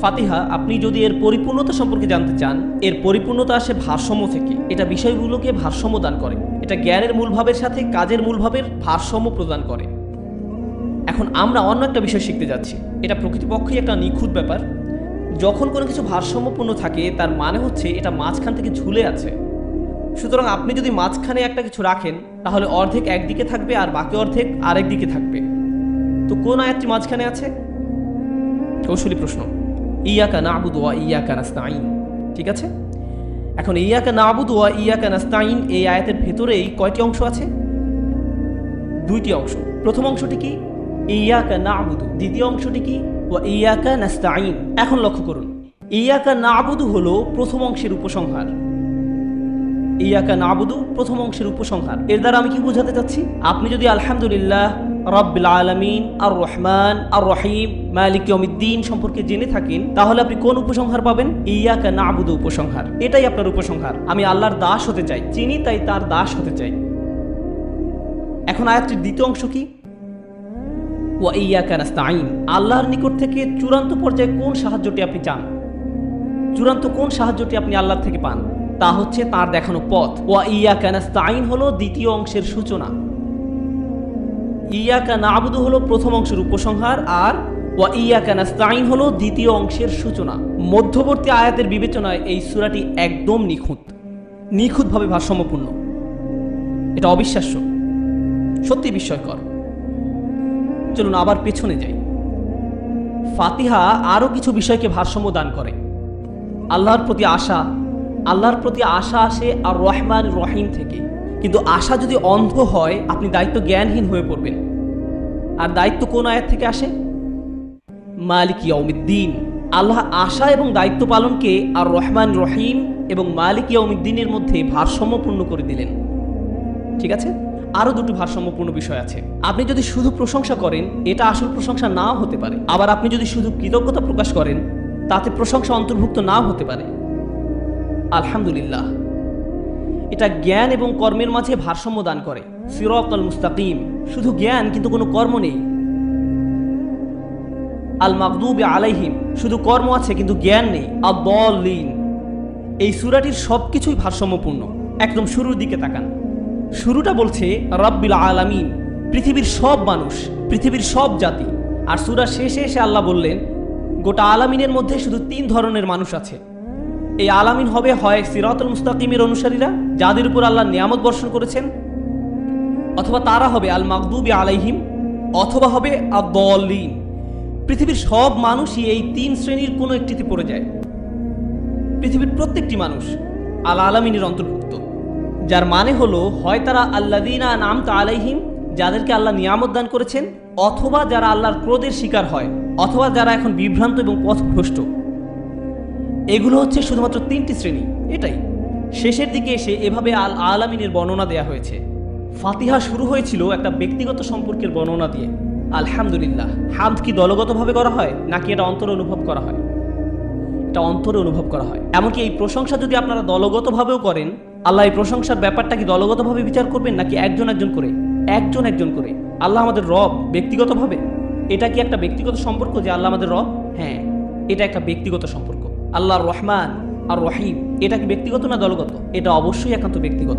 ফাতিহা, আপনি যদি এর পরিপূর্ণতা সম্পর্কে জানতে চান, এর পরিপূর্ণতা আসে ভারসাম্য থেকে। এটা বিষয়গুলোকে ভারসাম্য দান করে। এটা জ্ঞানের মূলভাবের সাথে কাজের মূলভাবের ভারসাম্য প্রদান করে। এখন আমরা অন্য একটা বিষয় শিখতে যাচ্ছি। এটা প্রকৃতপক্ষেই একটা নিখুঁত ব্যাপার। যখন কোনো কিছু ভারসাম্যপূর্ণ থাকে, তার মানে হচ্ছে এটা মাঝখান থেকে ঝুলে আছে। সুতরাং আপনি যদি মাঝখানে একটা কিছু রাখেন, তাহলে অর্ধেক একদিকে থাকবে আর বাকি অর্ধেক আরেক দিকে থাকবে। তো কোন আয়াতটি মাঝখানে আছে? কৌশলী প্রশ্ন। ইয়াকা নাবুদু ওয়া ইয়াকা নাস্তাইন ঠিক আছে? এখন ইয়াকা নাবুদু ওয়া ইয়াকা নাস্তাইন এই আয়াতের ভেতরেই কয়টি অংশ আছে? দুইটি অংশ। প্রথম অংশটি কি? ইয়াকা নাবুদু। দ্বিতীয় অংশটি কি? ওয়া ইয়াকা নাস্তাইন এখন লক্ষ্য করুন। ইয়াকা নাবুদু হলো প্রথম অংশের উপসংহার। ইয়াকা নাবুদু, প্রথম অংশের উপসংহার। এর দ্বারা আমি কি বোঝাতে চাচ্ছি? আপনি যদি আলহামদুলিল্লাহ রব্বিল আলমিন আর রহমান আর রহিম মালিক ইয়মিদ্দিন সম্পর্কে জেনে থাকেন, তাহলে আপনি কোন উপসংহার পাবেন? ইয়াকা নাবুদু উপসংহার। এটাই আপনার উপসংহার। আমি আল্লাহর দাস হতে চাই। চিনি তাই তার দাস হতে চাই। এখন আয়াতটির দ্বিতীয় অংশ কি? ওয়া ইয়াকা নাস্তাইন আল্লাহর নিকট থেকে চূড়ান্ত পর্যায়ে কোন সাহায্যটি আপনি চান? চূড়ান্ত কোন সাহায্যটি আপনি আল্লাহ থেকে পান? তা হচ্ছে তার দেখানো পথ। ওয়া ইয়াকা নাস্তাইন হলো দ্বিতীয় অংশের সূচনা। ইয়াকা নাবুদু হলো প্রথম অংশের উপসংহার আর ওয়া ইয়াকা নাস্তাইন হলো দ্বিতীয় অংশের সূচনা। মধ্যবর্তী আয়াতের বিবেচনায় এই সূরাটি একদম নিখুঁত। নিখুঁতভাবে ভারসাম্যপূর্ণ। এটা অবিশ্বাস্য। সত্যি বিস্ময়কর। চলুন আবার পেছনে যাই। ফাতিহা আরও কিছু বিষয়কে ভারসাম্য দান করে। আল্লাহর প্রতি আশা আল্লাহর প্রতি আশা আসে আর রহমান রহিম থেকে। কিন্তু আশা যদি অন্ধ হয়, আপনি দায়িত্ব জ্ঞানহীন হয়ে পড়বেন। আর দায়িত্ব কোন আয়াত থেকে আসে? মালিক ইয়ৌমিদ্দিন আল্লাহ আশা এবং দায়িত্ব পালনকে আর রহমান রহিম এবং মালিক ইয়ৌমিদ্দিনের মধ্যে ভারসাম্যপূর্ণ করে দিলেন। ঠিক আছে? আরও দুটো ভারসাম্যপূর্ণ বিষয় আছে। আপনি যদি শুধু প্রশংসা করেন, এটা আসল প্রশংসা নাও হতে পারে। আবার আপনি যদি শুধু কৃতজ্ঞতা প্রকাশ করেন, তাতে প্রশংসা অন্তর্ভুক্ত নাও হতে পারে। আলহামদুলিল্লাহ। এটা জ্ঞান এবং কর্মের মাঝে ভারসাম্য দান করে। সিরত আল মুস্তাকিম। শুধু জ্ঞান, কিন্তু কোনো কর্ম নেই। আল মাকদুব আলাইহিম। শুধু কর্ম আছে, কিন্তু জ্ঞান নেই। আব্দলিন এই সুরাটির সব কিছুই ভারসাম্যপূর্ণ। একদম শুরুর দিকে তাকান। শুরুটা বলছে, রব্বিল আলামিন, পৃথিবীর সব মানুষ, পৃথিবীর সব জাতি। আর সুরা শেষে এসে আল্লাহ বললেন, গোটা আলামিনের মধ্যে শুধু তিন ধরনের মানুষ আছে। এই আলামিন হবে, হয় সিরাতুল মুস্তাকিমের অনুসারীরা, যাদের উপর আল্লাহ নিয়ামত বর্ষণ করেছেন? অথবা তারা হবে আল মাকদুবি আলাইহিম, অথবা হবে আদলিন পৃথিবীর সব মানুষই এই তিন শ্রেণির কোনো একটিতে পড়ে যায়। পৃথিবীর প্রত্যেকটি মানুষ আল আলামিনের অন্তর্ভুক্ত, যার মানে হলো, হয় তারা আল্লাদিনা নাম তা আলাইহিম, যাদেরকে আল্লাহ নিয়ামত দান করেছেন, অথবা যারা আল্লাহর ক্রোধের শিকার হয়, অথবা যারা এখন বিভ্রান্ত এবং পথভ্রষ্ট। এগুলো হচ্ছে শুধুমাত্র তিনটি শ্রেণি, এটাই। শেষের দিকে এসে এভাবে আল আলামিনের বর্ণনা দেয়া হয়েছে। ফাতিহা শুরু হয়েছিল একটা ব্যক্তিগত সম্পর্কের বর্ণনা দিয়ে। আলহামদুলিল্লাহ। হামদ কি দলগতভাবে করা হয়, নাকি এটা অন্তরে অনুভব করা হয়? এটা অন্তরে অনুভব করা হয়। এমনকি এই প্রশংসা যদি আপনারা দলগতভাবেও করেন, আল্লাহ এই প্রশংসার ব্যাপারটা কি দলগতভাবে বিচার করবেন, নাকি একজন একজন করে? একজন একজন করে। আল্লাহ আমাদের রব ব্যক্তিগতভাবে? এটা কি একটা ব্যক্তিগত সম্পর্ক যে আল্লাহ আমাদের রব? হ্যাঁ এটা একটা ব্যক্তিগত সম্পর্ক। আল্লাহ রহমান আর রহিম, এটা কি ব্যক্তিগত না দলগত? এটা অবশ্যই একান্ত ব্যক্তিগত।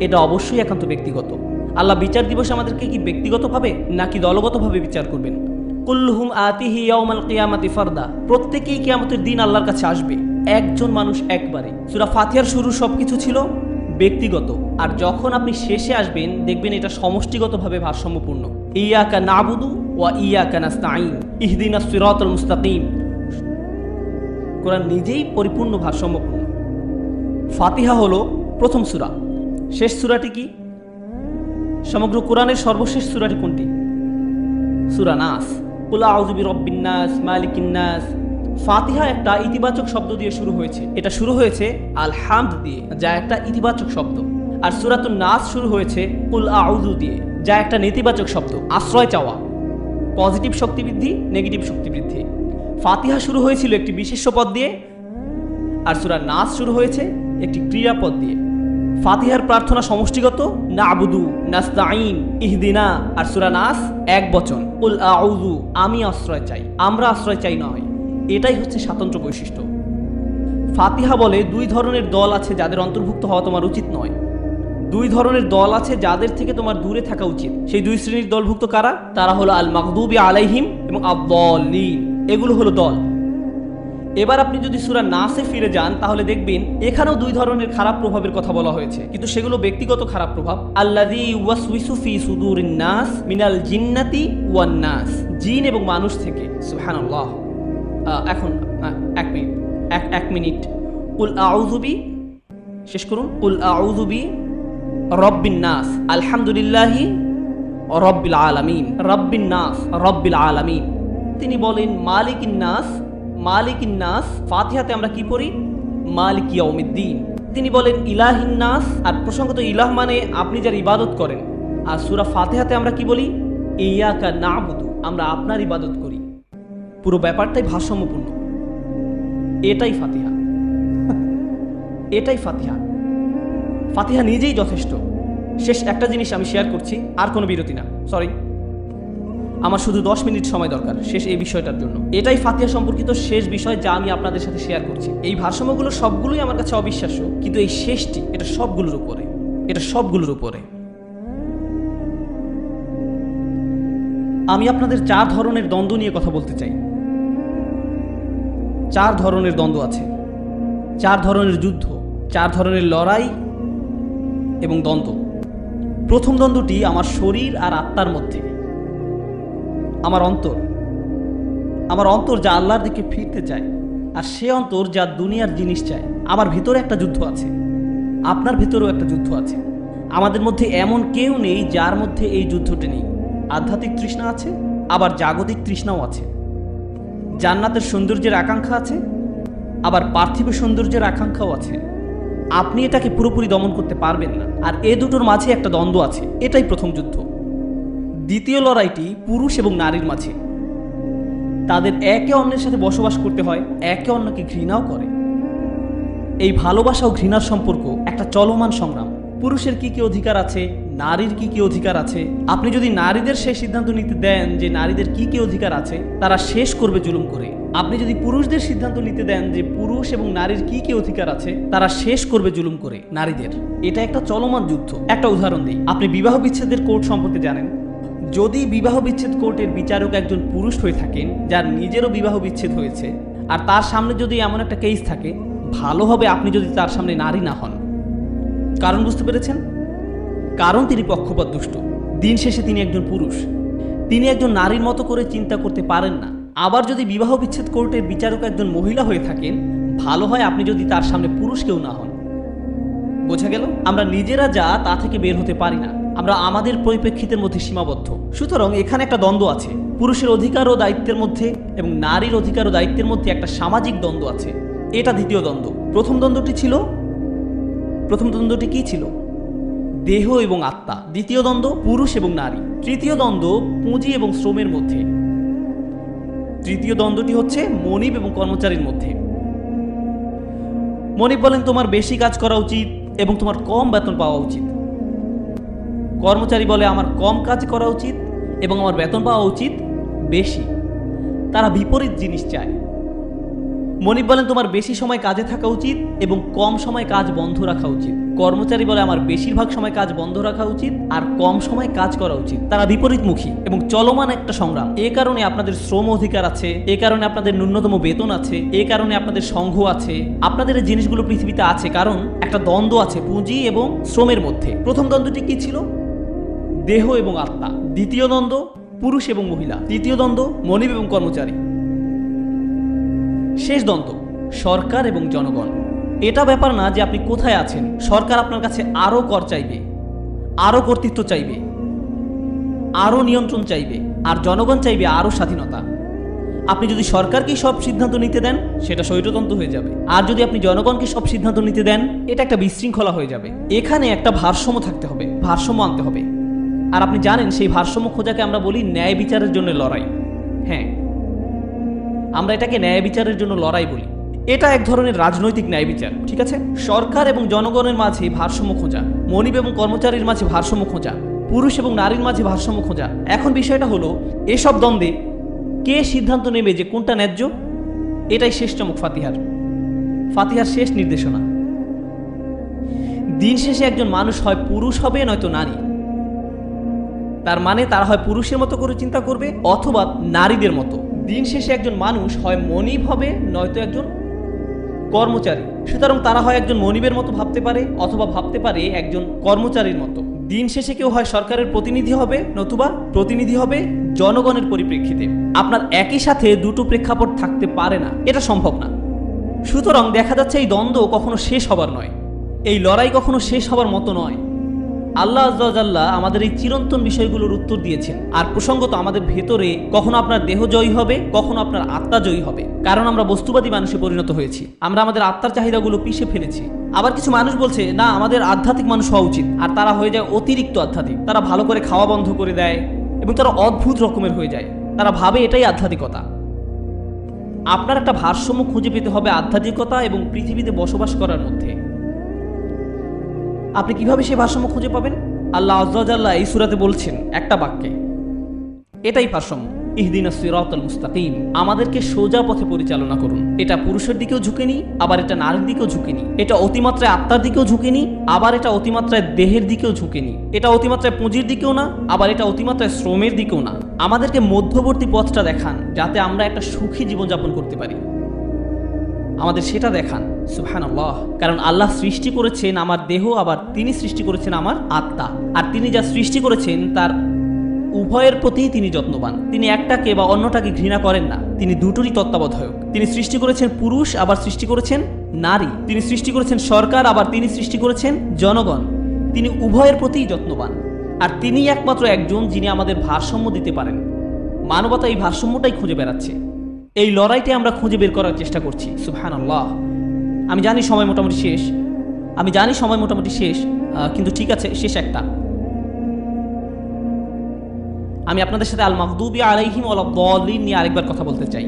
এটা অবশ্যই একান্ত ব্যক্তিগত। আল্লাহ বিচার দিবসে আমাদেরকে কি ব্যক্তিগতভাবে নাকি দলগতভাবে বিচার করবেন? কুল্লুহুম আতিহি ইয়াউমাল কিয়ামাতি ফারদা। প্রত্যেকেই কিয়ামতের দিন আল্লাহর কাছে আসবে। একজন মানুষ একবারে। সুরা ফাতিহার শুরু সবকিছু ছিল ব্যক্তিগত। আর যখন আপনি শেষে আসবেন, দেখবেন এটা সমষ্টিগতভাবে ভারসাম্যপূর্ণ। ইয়াকা নাবুদু ওয়া ইয়াকা নাস্তাইন ইহদিনাস সিরাতাল মুস্তাকিম। কোরআন নিজেই পরিপূর্ণ ভারসাম্যপূর্ণ ফাতিহা হলো প্রথম সুরা। শেষ সূরাটি কি? সমগ্র কোরআনের সর্বশেষ সুরাটি কোনটি? সুরা নাস। কুলা আউজুবি রব্বিন নাস, মালিকিন ফাতিহা একটা ইতিবাচক শব্দ দিয়ে শুরু হয়েছে। এটা শুরু হয়েছে আল হামদ দিয়ে, যা একটা ইতিবাচক শব্দ। আর সুরাতুন নাস শুরু হয়েছে কুল আউজু দিয়ে, যা একটা নেতিবাচক শব্দ, আশ্রয় চাওয়া। পজিটিভ শক্তি বৃদ্ধি, নেগেটিভ শক্তি বৃদ্ধি। ফাতিহা শুরু হয়েছিল একটি বিশেষ্য পদ দিয়ে, আর সুরা নাচ শুরু হয়েছে একটি ক্রিয়াপদ দিয়ে। ফাতিহার প্রার্থনা সমষ্টিগত না আবুদু নাস্তাইন ইহদিনা, আর সুরা নাস এক বচন। উল আউযু, আমি আশ্রয় চাই। আমরা আশ্রয় চাই নয়। এটাই হচ্ছে স্বাতন্ত্র্য বৈশিষ্ট্য। ফাতিহা বলে দুই ধরনের দল আছে যাদের অন্তর্ভুক্ত হওয়া তোমার উচিত নয়। দুই ধরনের দল আছে যাদের থেকে তোমার দূরে থাকা উচিত। সেই দুই শ্রেণির দলভুক্ত কারা? তারা হলো আল মাকদুবি আলাইহিম এবং আব্দলিন এগুলো হলো দল। এবার আপনি যদি সুরা নাসে ফিরে যান, তাহলে দেখবেন এখানেও দুই ধরনের খারাপ প্রভাবের কথা বলা হয়েছে। কিন্তু সেগুলো ব্যক্তিগত খারাপ প্রভাব। আল্লাদি ওয়াসউইসু ফি সুদুরিন নাস মিনাল জিন্নাতি ওয়ান নাস। জিন এবং মানুষ থেকে। সুবহানাল্লাহ। এখন এক মিনিট। এক এক মিনিট। উল আউযুবি শেষ করুন। উল আউযুবি রব্বিন নাস। আলহামদুলিল্লাহি রব্বিল আলামিন। রব্বিন নাস, রব্বিল আলামিন। তিনি বলেন মালিকিন নাস মালিকিন নাস ফাতিহাতে আমরা কি পড়ি? মালিক ইয়াউমিদ্দিন। তিনি বলেন ইলাহিন নাস আর প্রসঙ্গত ইলাহ মানে আপনি যার ইবাদত করেন। আর সূরা ফাতিহাতে আমরা কি বলি? ইয়াকা নাবুদু, আমরা আপনার ইবাদত করি। পুরো ব্যাপারটাই ভারসাম্যপূর্ণ। এটাই ফাতিহা। এটাই ফাতিহা। ফাতিহা নিজেই যথেষ্ট। শেষ একটা জিনিস আমি শেয়ার করছি, আর কোনো বিরতি না। সরি আমার শুধু দশ মিনিট সময় দরকার, শেষ এই বিষয়টার জন্য। এটাই ফাতিয়া সম্পর্কিত শেষ বিষয় যা আমি আপনাদের সাথে শেয়ার করছি। এই ভারসাম্যগুলো সবগুলোই আমার কাছে অবিশ্বাস্য, কিন্তু এই শেষটি এটা সবগুলোর উপরে, এটা সবগুলোর উপরে। আমি আপনাদের চার ধরনের দ্বন্দ্ব নিয়ে কথা বলতে চাই। চার ধরনের দ্বন্দ্ব আছে। চার ধরনের যুদ্ধ, চার ধরনের লড়াই এবং দ্বন্দ্ব। প্রথম দ্বন্দ্বটি আমার শরীর আর আত্মার মধ্যে। আমার অন্তর। আমার অন্তর যা আল্লাহর দিকে ফিরতে চায়, আর সে অন্তর যা দুনিয়ার জিনিস চায়। আমার ভিতরে একটা যুদ্ধ আছে। আপনার ভিতরেও একটা যুদ্ধ আছে। আমাদের মধ্যে এমন কেউ নেই যার মধ্যে এই যুদ্ধটি নেই। আধ্যাত্মিক তৃষ্ণা আছে, আবার জাগতিক তৃষ্ণাও আছে। জান্নাতের সৌন্দর্যের আকাঙ্ক্ষা আছে, আবার পার্থিব সৌন্দর্যের আকাঙ্ক্ষাও আছে। আপনি এটাকে পুরোপুরি দমন করতে পারবেন না, আর এ দুটোর মাঝে একটা দ্বন্দ্ব আছে। এটাই প্রথম যুদ্ধ। দ্বিতীয় লড়াইটি পুরুষ এবং নারীর মাঝে। তাদের একে অন্যের সাথে বসবাস করতে হয়, একে অন্যকে ঘৃণাও করে। এই ভালোবাসা ও ঘৃণার সম্পর্ক একটা চলমান সংগ্রাম। পুরুষের কি কি অধিকার আছে, নারীর কি কি অধিকার আছে? আপনি যদি নারীদের সেই সিদ্ধান্ত নিতে দেন যে নারীদের কি কি অধিকার আছে, তারা শেষ করবে জুলুম করে। আপনি যদি পুরুষদের সিদ্ধান্ত নিতে দেন যে পুরুষ এবং নারীর কি কি অধিকার আছে, তারা শেষ করবে জুলুম করে নারীদের। এটা একটা চলমান যুদ্ধ। একটা উদাহরণ দিই। আপনি বিবাহ বিচ্ছেদের কোর্ট সম্পর্কে জানেন যদি বিবাহ বিচ্ছেদ কোর্টের বিচারক একজন পুরুষ হয়ে থাকেন, যার নিজেরও বিবাহ বিচ্ছেদ হয়েছে, আর তার সামনে যদি এমন একটা কেস থাকে, ভালো হবে আপনি যদি তার সামনে নারী না হন। কারণ বুঝতে পেরেছেন? কারণ তিনি পক্ষপাত দুষ্ট। দিন শেষে তিনি একজন পুরুষ। তিনি একজন নারীর মতো করে চিন্তা করতে পারেন না। আবার যদি বিবাহ বিচ্ছেদ কোর্টের বিচারক একজন মহিলা হয়ে থাকেন, ভালো হয় আপনি যদি তার সামনে পুরুষ কেউ না হন। বোঝা গেল? আমরা নিজেরা যা তা থেকে বের হতে পারি না। আমরা আমাদের পরিপ্রেক্ষিতের মধ্যে সীমাবদ্ধ। সুতরাং এখানে একটা দ্বন্দ্ব আছে। পুরুষের অধিকার ও দায়িত্বের মধ্যে এবং নারীর অধিকার ও দায়িত্বের মধ্যে একটা সামাজিক দ্বন্দ্ব আছে। এটা দ্বিতীয় দ্বন্দ্ব। প্রথম দ্বন্দ্বটি ছিল? প্রথম দ্বন্দ্বটি কি ছিল? দেহ এবং আত্মা। দ্বিতীয় দ্বন্দ্ব, পুরুষ এবং নারী। তৃতীয় দ্বন্দ্ব, পুঁজি এবং শ্রমের মধ্যে। তৃতীয় দ্বন্দ্বটি হচ্ছে মনিব এবং কর্মচারীর মধ্যে। মনিব বলেন, তোমার বেশি কাজ করা উচিত এবং তোমার কম বেতন পাওয়া উচিত। কর্মচারী বলে আমার কম কাজ করা উচিত এবং আমার বেতন পাওয়া উচিত বেশি। তারা বিপরীত জিনিস চায়। মনিব বলেন, তোমার বেশি সময় কাজে থাকা উচিত এবং কম সময় কাজ বন্ধ রাখা উচিত। কর্মচারী বলে, আমার বেশিরভাগ সময় কাজ বন্ধ রাখা উচিত আর কম সময় কাজ করা উচিত। তারা বিপরীতমুখী এবং চলমান একটা সংগ্রাম। এ কারণে আপনাদের শ্রম অধিকার আছে, এ কারণে আপনাদের ন্যূনতম বেতন আছে, এ কারণে আপনাদের সংঘ আছে। আপনাদের এই জিনিসগুলো পৃথিবীতে আছে, কারণ একটা দ্বন্দ্ব আছে পুঁজি এবং শ্রমের মধ্যে। প্রথম দ্বন্দ্বটি কি ছিল? দেহ এবং আত্মা, দ্বিতীয় দ্বন্দ্ব, পুরুষ এবং মহিলা, তৃতীয় দ্বন্দ্ব, মনিব এবং কর্মচারী। শেষ দ্বন্দ্ব, সরকার এবং জনগণ। এটা ব্যাপার না যে আপনি কোথায় আছেন, সরকার আপনার কাছে আরও কর চাইবে, আরও কর্তৃত্ব চাইবে, আরও নিয়ন্ত্রণ চাইবে, আর জনগণ চাইবে আরও স্বাধীনতা। আপনি যদি সরকারকে সব সিদ্ধান্ত নিতে দেন, সেটা স্বৈরতন্ত্র হয়ে যাবে। আর যদি আপনি জনগণকে সব সিদ্ধান্ত নিতে দেন, এটা একটা বিশৃঙ্খলা হয়ে যাবে। এখানে একটা ভারসাম্য থাকতে হবে, ভারসাম্য আনতে হবে। আর আপনি জানেন সেই ভারসাম্য খোঁজাকে আমরা বলি ন্যায় বিচারের জন্য লড়াই। হ্যাঁ আমরা এটাকে ন্যায় বিচারের জন্য লড়াই বলি। এটা এক ধরনের রাজনৈতিক ন্যায় বিচার, ঠিক আছে? সরকার এবং জনগণের মাঝে ভারসাম্য খোঁজা, মনিব এবং কর্মচারীর মাঝে ভারসাম্য খোঁজা, পুরুষ এবং নারীর মাঝে ভারসাম্য খোঁজা। এখন বিষয়টা হলো, এসব দ্বন্দ্বে কে সিদ্ধান্ত নেবে যে কোনটা ন্যায্য? এটাই শেষ চমক ফাতিহার। ফাতিহার শেষ নির্দেশনা। দিন শেষে একজন মানুষ হয় পুরুষ হবে, নয়তো নারী। তার মানে তারা হয় পুরুষের মতো করে চিন্তা করবে অথবা নারীদের মতো। দিন শেষে একজন মানুষ হয় মনিব হবে, নয়তো একজন কর্মচারী। সুতরাং তারা হয় একজন মনিবের মতো ভাবতে পারে অথবা ভাবতে পারে একজন কর্মচারীর মতো। দিন শেষে কেউ হয় সরকারের প্রতিনিধি হবে, নতুবা প্রতিনিধি হবে জনগণের পরিপ্রেক্ষিতে। আপনার একই সাথে দুটো প্রেক্ষাপট থাকতে পারে না, এটা সম্ভব না। সুতরাং দেখা যাচ্ছে এই দ্বন্দ্ব কখনো শেষ হবার নয়। এই লড়াই কখনো শেষ হবার মতো নয়। আল্লাহ আজ্লাহ আমাদের এই চিরন্তন বিষয়গুলোর উত্তর দিয়েছেন। আর প্রসঙ্গত আমাদের ভেতরে কখনো আপনার দেহ জয়ী হবে, কখনো আপনার আত্মা জয়ী হবে। কারণ আমরা বস্তুবাদী মানুষে পরিণত হয়েছি। আমরা আমাদের আত্মার চাহিদাগুলো পিষে ফেলেছি। আবার কিছু মানুষ বলছে, না, আমাদের আধ্যাত্মিক মানুষ হওয়া উচিত। আর তারা হয়ে যায় অতিরিক্ত আধ্যাত্মিক। তারা ভালো করে খাওয়া বন্ধ করে দেয় এবং তারা অদ্ভুত রকমের হয়ে যায়। তারা ভাবে এটাই আধ্যাত্মিকতা। আপনার একটা ভারসাম্য খুঁজে পেতে হবে আধ্যাত্মিকতা এবং পৃথিবীতে বসবাস করার মধ্যে। আপনি কীভাবে সেই ভারসাম্য খুঁজে পাবেন? আল্লাহ আজ্লাহ এই সুরাতে বলছেন একটা বাক্যে, এটাই ভারসাম্য, ইহদিন সিরাতুল মুস্তাকিম। আমাদেরকে সোজা পথে পরিচালনা করুন। এটা পুরুষের দিকেও ঝুঁকেনি, আবার এটা নারীর দিকেও ঝুঁকেনি। এটা অতিমাত্রায় আত্মার দিকেও ঝুঁকেনি, আবার এটা অতিমাত্রায় দেহের দিকেও ঝুঁকেনি। এটা অতিমাত্রায় পুঁজির দিকেও না, আবার এটা অতিমাত্রায় শ্রমের দিকেও না। আমাদেরকে মধ্যবর্তী পথটা দেখান, যাতে আমরা একটা সুখী জীবনযাপন করতে পারি। আমাদের সেটা দেখান। সুহান কারণ আল্লাহ সৃষ্টি করেছেন আমার দেহ, আবার তিনি সৃষ্টি করেছেন আমার আত্মা। আর তিনি যা সৃষ্টি করেছেন, তার উভয়ের প্রতি তিনি যত্নবান। তিনি একটাকে বা অন্যটাকে ঘৃণা করেন না। তিনি দুটোরই তত্ত্বাবধায়ক। তিনি সৃষ্টি করেছেন পুরুষ, আবার সৃষ্টি করেছেন নারী। তিনি সৃষ্টি করেছেন সরকার, আবার তিনি সৃষ্টি করেছেন জনগণ। তিনি উভয়ের প্রতিই যত্নবান। আর তিনি একমাত্র একজন যিনি আমাদের ভারসাম্য দিতে পারেন। মানবতা এই ভারসাম্যটাই খুঁজে বেড়াচ্ছে। এই লড়াইতে আমরা খুঁজে বের করার চেষ্টা করছি। সুবহান আল্লাহ আমি জানি সময় মোটামুটি শেষ। আমি জানি সময় মোটামুটি শেষ কিন্তু ঠিক আছে, শেষ একটা। আমি আপনাদের সাথে আল মাহদুবি আলাইহিম আল দলিন নিয়ে আরেকবার কথা বলতে চাই।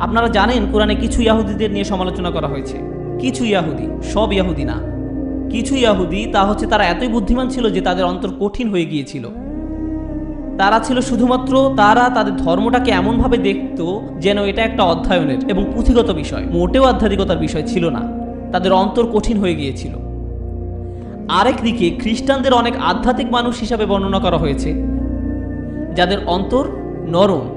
আপনারা জানেন কোরআনে কিছু ইয়াহুদিদের নিয়ে সমালোচনা করা হয়েছে। কিছু ইয়াহুদি, সব ইয়াহুদি না। কিছু ইয়াহুদি, তা হচ্ছে তারা এতই বুদ্ধিমান ছিল যে তাদের অন্তর কঠিন হয়ে গিয়েছিল। তারা ছিল শুধুমাত্র তারা তাদের ধর্মটাকে এমনভাবে দেখত যেন এটা একটা অধ্যয়নের এবং পুঁথিগত বিষয়। মোটেও আধ্যাত্মিকতার বিষয় ছিল না। তাদের অন্তর কঠিন হয়ে গিয়েছিল। আরেক দিকে খ্রিস্টানদের অনেক আধ্যাত্মিক মানুষ হিসাবে বর্ণনা করা হয়েছে। যাদের অন্তর নরম,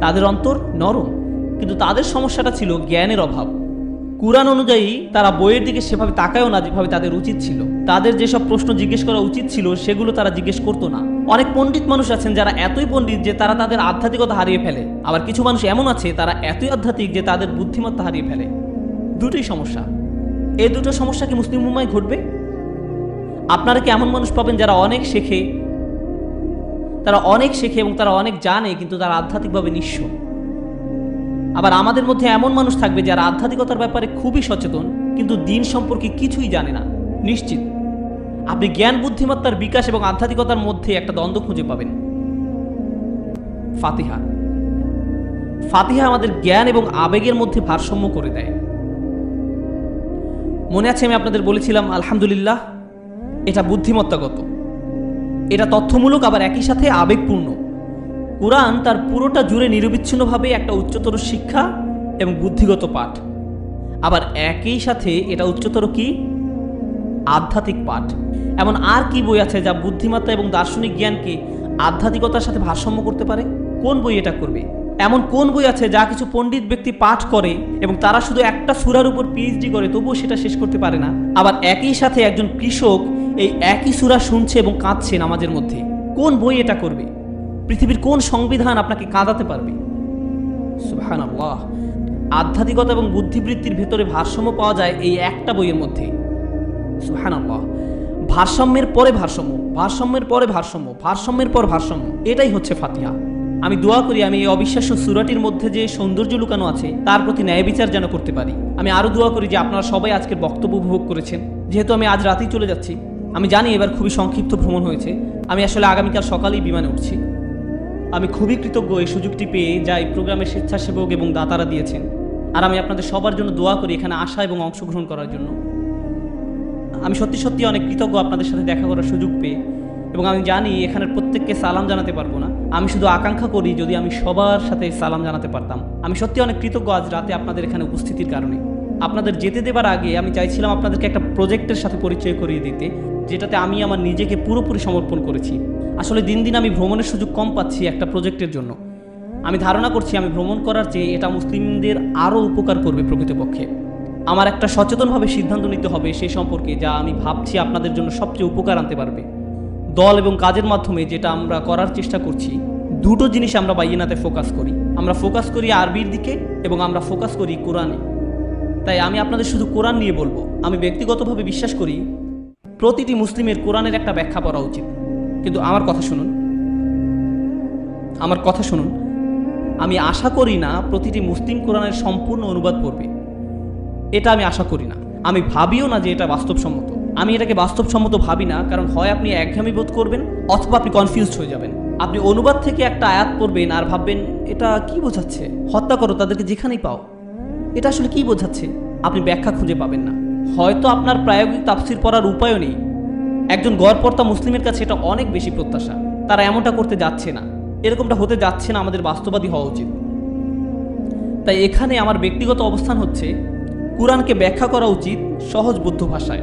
তাদের অন্তর নরম। কিন্তু তাদের সমস্যাটা ছিল জ্ঞানের অভাব। কুরআন অনুযায়ী তারা বইয়ের দিকে সেভাবে তাকায়ও না যেভাবে তাদের উচিত ছিল। তাদের যেসব প্রশ্ন জিজ্ঞেস করা উচিত ছিল, সেগুলো তারা জিজ্ঞেস করতো না। অনেক পণ্ডিত মানুষ আছেন যারা এতই পণ্ডিত যে তারা তাদের আধ্যাত্মিকতা হারিয়ে ফেলে। আবার কিছু মানুষ এমন আছে, তারা এতই আধ্যাত্মিক যে তাদের বুদ্ধিমত্তা হারিয়ে ফেলে। দুটোই সমস্যা। এই দুটো সমস্যা কি মুসলিম উম্মায় ঘটবে? আপনারা কি এমন মানুষ পাবেন যারা অনেক শেখে? তারা অনেক শেখে এবং তারা অনেক জানে, কিন্তু তারা আধ্যাত্মিকভাবে নিঃস্ব। আবার আমাদের মধ্যে এমন মানুষ থাকবে যারা আধ্যাত্মিকতার ব্যাপারে খুবই সচেতন, কিন্তু দিন সম্পর্কে কিছুই জানে না। নিশ্চিত। আপনি জ্ঞান, বুদ্ধিমত্তার বিকাশ এবং আধ্যাত্মিকতার মধ্যে একটা দ্বন্দ্ব খুঁজে পাবেন। ফাতিহা। ফাতিহা আমাদের জ্ঞান এবং আবেগের মধ্যে ভারসাম্য করে দেয়। মনে আছে আমি আপনাদের বলেছিলাম, আলহামদুলিল্লাহ, এটা বুদ্ধিমত্তাগত। এটা তথ্যমূলক, আবার একই সাথে আবেগপূর্ণ। কোরআন তার পুরোটা জুড়ে নিরবিচ্ছিন্নভাবে একটা উচ্চতর শিক্ষা এবং বুদ্ধিগত পাঠ। আবার একই সাথে এটা উচ্চতর কি? আধ্যাত্মিক পাঠ। এমন আর কি বই আছে যা বুদ্ধিমত্তা এবং দার্শনিক জ্ঞানকে আধ্যাত্মিকতার সাথে ভারসাম্য করতে পারে? কোন বই এটা করবে? এমন কোন বই আছে যা কিছু পণ্ডিত ব্যক্তি পাঠ করে এবং তারা শুধু একটা সুরার উপর পিএইচডি করে, তবুও সেটা শেষ করতে পারে না? আবার একই সাথে একজন কৃষক এই একই সুরা শুনছে এবং কাঁদছে নামাজের মধ্যে। কোন বই এটা করবে? পৃথিবীর কোন সংবিধান আপনাকে কাঁদাতে পারবে? আধ্যাত্মিকতা এবং বুদ্ধিবৃত্তির ভেতরে ভারসাম্য পাওয়া যায় এই একটা বইয়ের মধ্যে। ভারসাম্যের পরে ভারসাম্য, ভারসাম্যের পরে ভারসাম্য, ভারসাম্যের পর ভারসাম্য, এটাই হচ্ছে ফাতিহা। আমি দোয়া করি আমি এই অবিশ্বাস্য সুরাটির মধ্যে যে সৌন্দর্য লুকানো আছে, তার প্রতি ন্যায় বিচার যেন করতে পারি। আমি আরও দোয়া করি যে আপনারা সবাই আজকের বক্তব্য উপভোগ করেছেন। যেহেতু আমি আজ রাতেই চলে যাচ্ছি, আমি জানি এবার খুবই সংক্ষিপ্ত ভ্রমণ হয়েছে। আমি আসলে আগামীকাল সকালেই বিমানে উঠছি। আমি খুবই কৃতজ্ঞ এই সুযোগটি পেয়ে যা এই প্রোগ্রামের স্বেচ্ছাসেবক এবং দাতারা দিয়েছেন। আর আমি আপনাদের সবার জন্য দোয়া করি এখানে আসা এবং অংশগ্রহণ করার জন্য। আমি সত্যি সত্যি অনেক কৃতজ্ঞ আপনাদের সাথে দেখা করার সুযোগ পেয়ে এবং আমি জানি এখানের প্রত্যেককে সালাম জানাতে পারব না। আমি শুধু আকাঙ্ক্ষা করি যদি আমি সবার সাথে সালাম জানাতে পারতাম। আমি সত্যি অনেক কৃতজ্ঞ আজ রাতে আপনাদের এখানে উপস্থিতির কারণে। আপনাদের যেতে দেবার আগে আমি চাইছিলাম আপনাদেরকে একটা প্রজেক্টের সাথে পরিচয় করিয়ে দিতে। যেটাতে আমি আমার নিজেকে পুরোপুরি সমর্পণ করেছি। আসলে দিন দিন আমি ভ্রমণের সুযোগ কম পাচ্ছি একটা প্রজেক্টের জন্য। আমি ধারণা করছি আমি ভ্রমণ করার চেয়ে এটা মুসলিমদের আরও উপকার করবে প্রকৃতপক্ষে। আমার একটা সচেতনভাবে সিদ্ধান্ত নিতে হবে সেই সম্পর্কে, যা আমি ভাবছি আপনাদের জন্য সবচেয়ে উপকার আনতে পারবে। দল এবং কাজের মাধ্যমে যেটা আমরা করার চেষ্টা করছি, দুটো জিনিস আমরা বাইনাতে ফোকাস করি। আমরা ফোকাস করি আরবির দিকে এবং আমরা ফোকাস করি কোরআনে। তাই আমি আপনাদের শুধু কোরআন নিয়ে বলব। আমি ব্যক্তিগতভাবে বিশ্বাস করি প্রতিটি মুসলিমের কোরআনের একটা ব্যাখ্যা পড়া উচিত। কিন্তু আমার কথা শুনুন। আমার কথা শুনুন। আমি আশা করি না প্রতিটি মুসলিম কোরআনের সম্পূর্ণ অনুবাদ পড়বে এটা আমি আশা করি না। আমি ভাবিও না যে এটা বাস্তবসম্মত। আমি এটাকে বাস্তবসম্মত ভাবি না, কারণ হয় আপনি একঘামি বোধ করবেন, অথবা আপনি কনফিউজড হয়ে যাবেন। আপনি অনুবাদ থেকে একটা আয়াত পড়বেন আর ভাববেন, এটা কি বোঝাচ্ছে? হত্যা করো, তাদেরকে যেখানেই পাও। এটা আসলে কি বোঝাচ্ছে? আপনি ব্যাখ্যা খুঁজে পাবেন না। হয়তো আপনার প্রায়োগিক তাফসির পড়ার উপায়ও নেই। একজন গড়পর্তা মুসলিমের কাছে এটা অনেক বেশি প্রত্যাশা। তারা এমনটা করতে যাচ্ছে না। এরকমটা হতে যাচ্ছে না আমাদের বাস্তবাদী হওয়া উচিত। তাই এখানে আমার ব্যক্তিগত অবস্থান হচ্ছে, কোরআনকে ব্যাখ্যা করা উচিত সহজবোধ্য ভাষায়।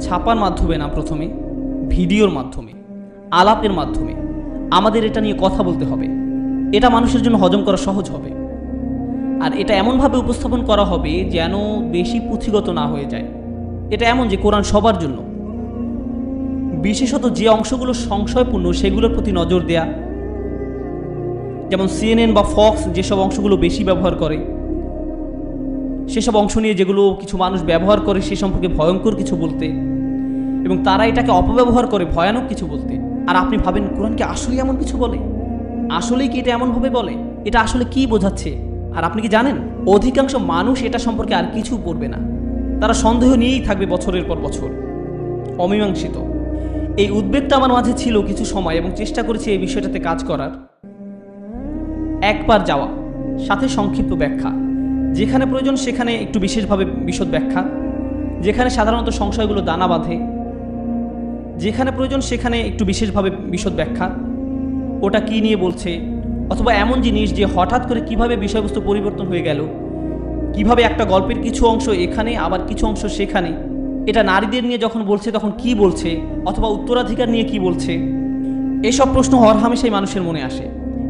ছাপার মাধ্যমে না প্রথমে, ভিডিওর মাধ্যমে, আলাপের মাধ্যমে। আমাদের এটা নিয়ে কথা বলতে হবে। এটা মানুষের জন্য হজম করা সহজ হবে। আর এটা এমনভাবে উপস্থাপন করা হবে যেন বেশি পুঁথিগত না হয়ে যায়। এটা এমন যে কোরআন সবার জন্য। বিশেষত যে অংশগুলো সংশয়পূর্ণ, সেগুলোর প্রতি নজর দেয়া। যেমন সিএনএন বা ফক্স যেসব অংশগুলো বেশি ব্যবহার করে। সেসব অংশ নিয়ে যেগুলো কিছু মানুষ ব্যবহার করে সে সম্পর্কে ভয়ঙ্কর কিছু বলতে। এবং তারা এটাকে অপব্যবহার করে, ভয়ানক কিছু বলতে। আর আপনি ভাবেন, কোরআন কি আসলেই এমন কিছু বলে? আসলেই কি এটা এমনভাবে বলে? এটা আসলে কি বোঝাচ্ছে? আর আপনি কি জানেন, অধিকাংশ মানুষ এটা সম্পর্কে আর কিছু পড়বে না। তারা সন্দেহ নিয়েই থাকবে বছরের পর বছর। অমীমাংসিত। এই উদ্বেগটা আমার মাঝে ছিল কিছু সময় এবং চেষ্টা করেছি এই বিষয়টাতে কাজ করার। একবার যাওয়া, সাথে সংক্ষিপ্ত ব্যাখ্যা। যেখানে প্রয়োজন, সেখানে একটু বিশেষভাবে বিশদ ব্যাখ্যা। যেখানে সাধারণত সংশয়গুলো দানা বাঁধে। যেখানে প্রয়োজন, সেখানে একটু বিশেষভাবে বিশদ ব্যাখ্যা। ওটা কি নিয়ে বলছে অথবা এমন জিনিস যে হঠাৎ করে কীভাবে বিষয়বস্তু পরিবর্তন হয়ে গেল, কীভাবে একটা গল্পের কিছু অংশ এখানে, আবার কিছু অংশ সেখানে। এটা নারীদের নিয়ে যখন বলছে তখন কি বলছে, অথবা উত্তরাধিকার নিয়ে কি বলছে, এসব প্রশ্ন হরহামেশাই মানুষের মনে আসে।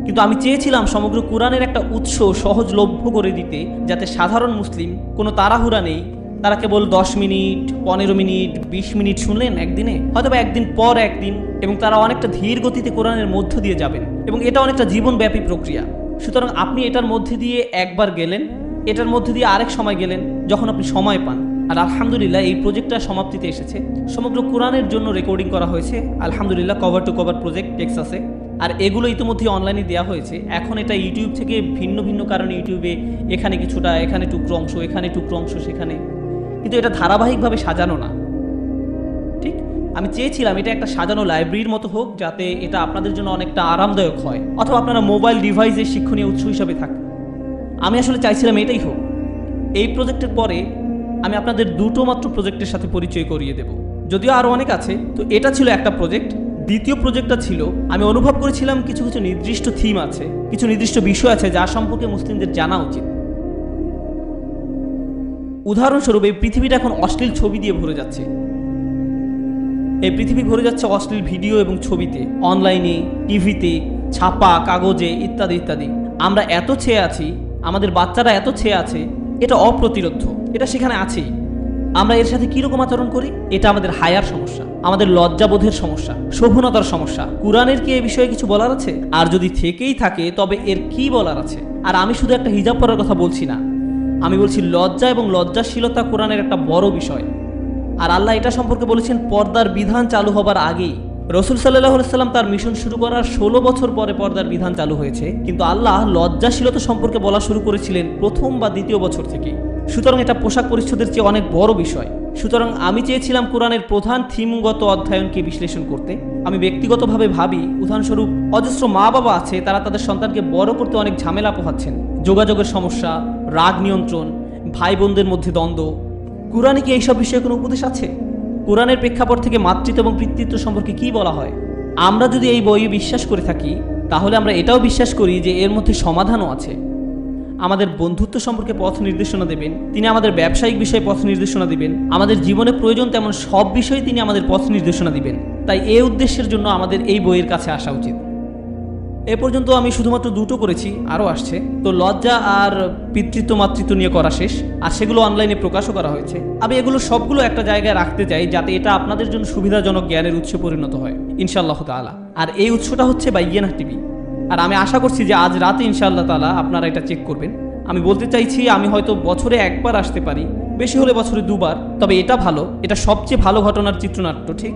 কিন্তু আমি চেয়েছিলাম সমগ্র কোরআনের একটা উৎস সহজলভ্য করে দিতে, যাতে সাধারণ মুসলিম কোনো তাড়াহুড়া নেই তারা কেবল দশ মিনিট, পনেরো মিনিট, বিশ মিনিট শুনলেন একদিনে হয়তো বা একদিন পর একদিন, এবং তারা অনেকটা ধীর গতিতে কোরআনের মধ্য দিয়ে যাবেন, এবং এটা অনেকটা জীবনব্যাপী প্রক্রিয়া। সুতরাং আপনি এটার মধ্যে দিয়ে একবার গেলেন, এটার মধ্যে দিয়ে আরেক সময় গেলেন, যখন আপনি সময় পান। আর আলহামদুলিল্লাহ, এই প্রজেক্টটা সমাপ্তিতে এসেছে। সমগ্র কোরআনের জন্য রেকর্ডিং করা হয়েছে। আলহামদুলিল্লাহ কভার টু কভার প্রজেক্ট টেক্সাসে আর এগুলো ইতিমধ্যে অনলাইনে দেওয়া হয়েছে। এখন এটা ইউটিউব থেকে ভিন্ন ভিন্ন কারণে ইউটিউবে এখানে কিছুটা, এখানে টুকরো অংশ, এখানে টুকরো অংশ, সেখানে। কিন্তু এটা ধারাবাহিকভাবে সাজানো না। ঠিক? আমি চেয়েছিলাম এটা একটা সাজানো লাইব্রেরির মতো হোক, যাতে এটা আপনাদের জন্য অনেকটা আরামদায়ক হয়, অথবা আপনারা মোবাইল ডিভাইসের শিক্ষণীয় উৎস হিসাবে থাক। আমি আসলে চাইছিলাম এটাই হোক। এই প্রজেক্টের পরে আমি আপনাদের দুটো মাত্র প্রজেক্টের সাথে পরিচয় করিয়ে দেব। যদিও আরও অনেক আছে, তো এটা ছিল একটা প্রজেক্ট দ্বিতীয় প্রজেক্টটা ছিল, আমি অনুভব করেছিলাম কিছু কিছু নির্দিষ্ট থিম আছে, কিছু নির্দিষ্ট বিষয় আছে যা সম্পর্কে মুসলিমদের জানা উচিত। উদাহরণস্বরূপ, এই পৃথিবীটা এখন অশ্লীল ছবি দিয়ে ভরে যাচ্ছে। এই পৃথিবী ভরে যাচ্ছে অশ্লীল ভিডিও এবং ছবিতে, অনলাইনে, টিভিতে, ছাপা, কাগজে, ইত্যাদি ইত্যাদি। আমরা এত ছেয়ে আছি, আমাদের বাচ্চারা এত ছেয়ে আছে, এটা অপ্রতিরোধ্য, এটা সেখানে আছেই আমরা এর সাথে কীরকম আচরণ করি? এটা আমাদের হায়ার সমস্যা, আমাদের লজ্জাবোধের সমস্যা, শোভনতার সমস্যা। কোরআনের কি এ বিষয়ে কিছু বলার আছে? আর যদি থেকেই থাকে, তবে এর কি বলার আছে? আর আমি শুধু একটা হিজাব পরার কথা বলছি না। আমি বলছি লজ্জা এবং লজ্জাশীলতা কোরআনের একটা বড় বিষয়। আর আল্লাহ এটা সম্পর্কে বলেছেন, পর্দার বিধান চালু হবার আগেই। রসুল সাল্লাহ সাল্লাম তার মিশন শুরু করার ষোলো বছর পরে পর্দার বিধান চালু হয়েছে। কিন্তু আল্লাহ লজ্জাশীলতা সম্পর্কে বলা শুরু করেছিলেন প্রথম বা দ্বিতীয় বছর থেকে। সুতরাং এটা পোশাক পরিচ্ছদের চেয়ে অনেক বড় বিষয়। সুতরাং আমি চেয়েছিলাম কোরআনের প্রধান থিমগত অধ্যয়নকে বিশ্লেষণ করতে। আমি ব্যক্তিগতভাবে ভাবি, উদাহরণস্বরূপ, অজস্র মা বাবা আছে, তারা তাদের সন্তানকে বড় করতে অনেক ঝামেলা পোহাচ্ছেন। যোগাযোগের সমস্যা, রাগ নিয়ন্ত্রণ ভাই বোনদের মধ্যে দ্বন্দ্ব। কোরআনে কি এইসব বিষয়ে কোনো উপদেশ আছে? কোরআনের প্রেক্ষাপট থেকে মাতৃত্ব এবং পিতৃত্ব সম্পর্কে কি বলা হয়? আমরা যদি এই বইয়ে বিশ্বাস করে থাকি, তাহলে আমরা এটাও বিশ্বাস করি যে এর মধ্যে সমাধানও আছে। আমাদের বন্ধুত্ব সম্পর্কে পথ নির্দেশনা দেবেন, তিনি আমাদের ব্যবসায়িক বিষয়ে পথ নির্দেশনা দিবেন, আমাদের জীবনে প্রয়োজন তেমন সব বিষয়ে তিনি আমাদের পথ নির্দেশনা দিবেন। তাই এ উদ্দেশ্যের জন্য আমাদের এই বইয়ের কাছে আসা উচিত। এ পর্যন্ত আমি শুধুমাত্র দুটো করেছি, আরও আসছে। তো লজ্জা আর পিতৃত্ব মাতৃত্ব নিয়ে করা শেষ, আর সেগুলো অনলাইনে প্রকাশও করা হয়েছে। আমি এগুলো সবগুলো একটা জায়গায় রাখতে চাই, যাতে এটা আপনাদের জন্য সুবিধাজনক জ্ঞানের উৎসে পরিণত হয়, ইনশাআল্লাহ তাআলা। আর এই উৎসটা হচ্ছে বাইয়ানা টিভি আর আমি আশা করছি যে আজ রাতে ইনশাআল্লাহ তালা আপনারা এটা চেক করবেন। আমি বলতে চাইছি, আমি হয়তো বছরে একবার আসতে পারি, বেশি হলে বছরে দুবার, তবে এটা ভালো, এটা সবচেয়ে ভালো ঘটনার চিত্রনাট্য, ঠিক?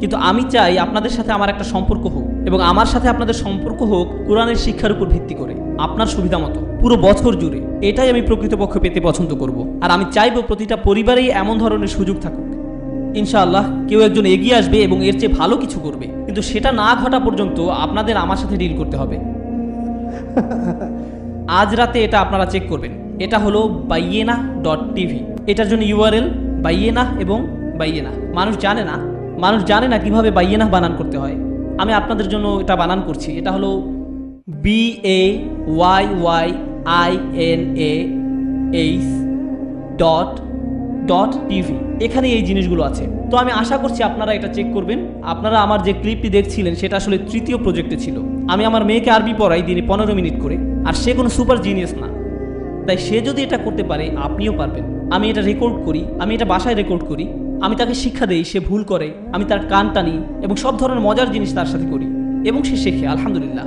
কিন্তু আমি চাই আপনাদের সাথে আমার একটা সম্পর্ক হোক এবং আমার সাথে আপনাদের সম্পর্ক হোক কোরআনের শিক্ষার উপর ভিত্তি করে আপনার সুবিধা মতো পুরো বছর জুড়ে। এটাই আমি প্রকৃতপক্ষে পেতে পছন্দ করব। আর আমি চাইব প্রতিটা পরিবারেই এমন ধরনের সুযোগ থাকুক। ইনশাআল্লাহ কেউ একজন এগিয়ে আসবে এবং এর চেয়ে ভালো কিছু করবে। কিন্তু সেটা না ঘটা পর্যন্ত আপনাদের আমার সাথে ডিল করতে হবে। আজ রাতে এটা আপনারা চেক করবেন। এটা হলো বাইয়েনা ডট টিভি। এটার জন্য ইউআরএল বাইয়েনা এবং বাইয়েনা। মানুষ জানে না মানুষ জানে না কীভাবে বাইয়েনা বানান করতে হয়। আমি আপনাদের জন্য এটা বানান করছি। এটা হলো B A Y Y I N A H dot dot TV এখানে এই জিনিসগুলো আছে। তো আমি আশা করছি আপনারা এটা চেক করবেন। আপনারা আমার যে ক্লিপটি দেখছিলেন, সেটা আসলে তৃতীয় প্রজেক্টে ছিল। আমি আমার মেয়েকে আরবি পড়াই দিনে পনেরো মিনিট করে। আর সে কোনো সুপার জিনিয়াস না। তাই সে যদি এটা করতে পারে, আপনিও পারবেন। আমি এটা রেকর্ড করি। আমি এটা বাসায় রেকর্ড করি। আমি তাকে শিক্ষা দেই, সে ভুল করে, আমি তার কান টানি এবং সব ধরনের মজার জিনিস তার সাথে করি এবং সে শেখে, আলহামদুলিল্লাহ।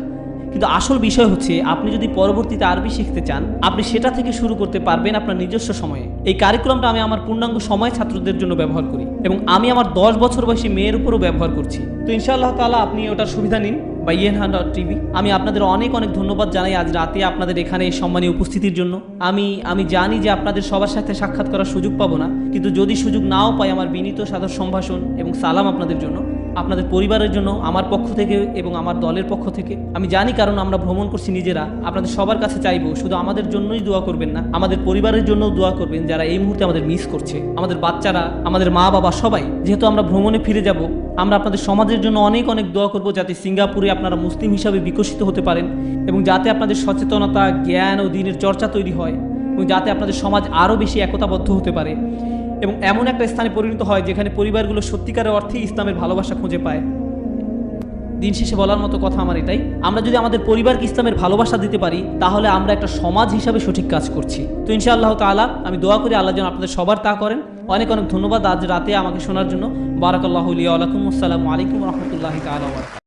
কিন্তু আসল বিষয় হচ্ছে, আপনি যদি পরবর্তীতে আরবি শিখতে চান, আপনি সেটা থেকে শুরু করতে পারবেন আপনার নিজস্ব সময়ে। এই কারিকুলামটা আমি আমার পূর্ণাঙ্গ সময় ছাত্রদের জন্য ব্যবহার করি এবং আমি আমার দশ বছর বয়সী মেয়ের উপরও ব্যবহার করছি। তো ইনশাআল্লাহ তাআলা আপনি ওটার সুবিধা নিন। বা ইয়েনহান ডট টিভি আমি আপনাদের অনেক অনেক ধন্যবাদ জানাই আজ রাতে আপনাদের এখানে এই সম্মানীয় উপস্থিতির জন্য। আমি আমি জানি যে আপনাদের সবার সাথে সাক্ষাৎ করার সুযোগ পাবো না, কিন্তু যদি সুযোগ নাও পাই আমার বিনীত সাদর সম্ভাষণ এবং সালাম আপনাদের জন্য, আপনাদের পরিবারের জন্য, আমার পক্ষ থেকে এবং আমার দলের পক্ষ থেকে। আমি জানি কারণ আমরা ভ্রমণ করছি নিজেরা, আপনাদের সবার কাছে চাইব, শুধু আমাদের জন্যই দোয়া করবেন না, আমাদের পরিবারের জন্যও দোয়া করবেন যারা এই মুহূর্তে আমাদের মিস করছে। আমাদের বাচ্চারা, আমাদের মা বাবা সবাই, যেহেতু আমরা ভ্রমণে ফিরে যাব, আমরা আপনাদের সমাজের জন্য অনেক অনেক দোয়া করব যাতে সিঙ্গাপুরে আপনারা মুসলিম হিসাবে বিকশিত হতে পারেন এবং যাতে আপনাদের সচেতনতা, জ্ঞান ও দিনের চর্চা তৈরি হয় এবং যাতে আপনাদের সমাজ আরও বেশি একতাবদ্ধ হতে পারে। এবং এমন একটা স্থানে পরিণত হয় যেখানে পরিবারগুলো সত্যিকারের অর্থে ইসলামের ভালোবাসা খুঁজে পায়। দিন শেষে বলার মতো কথা আমার এটাই। আমরা যদি আমাদের পরিবারকে ইসলামের ভালোবাসা দিতে পারি, তাহলে আমরা একটা সমাজ হিসাবে সঠিক কাজ করছি। তো ইনশাআল্লাহ তাআলা, আমি দোয়া করি আল্লাহ যেন আপনাদের সবার তা করেন। অনেক অনেক ধন্যবাদ আজ রাতে আমাকে শোনার জন্য। বারাকাল্লাহ আলাইকুম আসসালামু আলাইকুম রহমতুল্লাহ বারাকাতুহু।